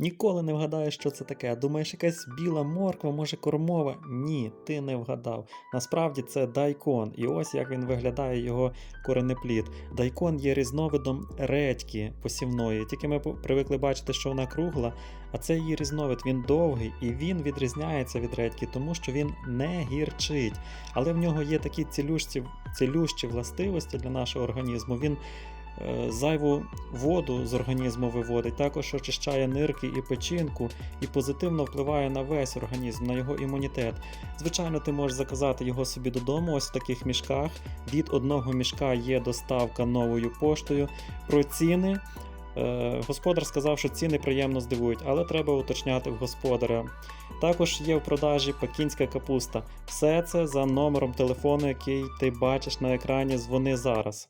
Ніколи не вгадаєш, що це таке. Думаєш, якась біла морква, може кормова? Ні, ти не вгадав. Насправді це дайкон, і ось як він виглядає його коренеплід. Дайкон є різновидом редьки посівної, тільки ми привикли бачити, що вона кругла, а це її різновид, він довгий і він відрізняється від редьки, тому що він не гірчить. Але в нього є такі цілющі, цілющі властивості для нашого організму. Він зайву воду з організму виводить, також очищає нирки і печінку і позитивно впливає на весь організм, на його імунітет. Звичайно, ти можеш заказати його собі додому, ось в таких мішках. Від одного мішка є доставка новою поштою. Про ціни. Е, Господар сказав, що ціни приємно здивують, але треба уточняти в господаря. Також є в продажі пекінська капуста. Все це за номером телефону, який ти бачиш на екрані. Дзвони зараз.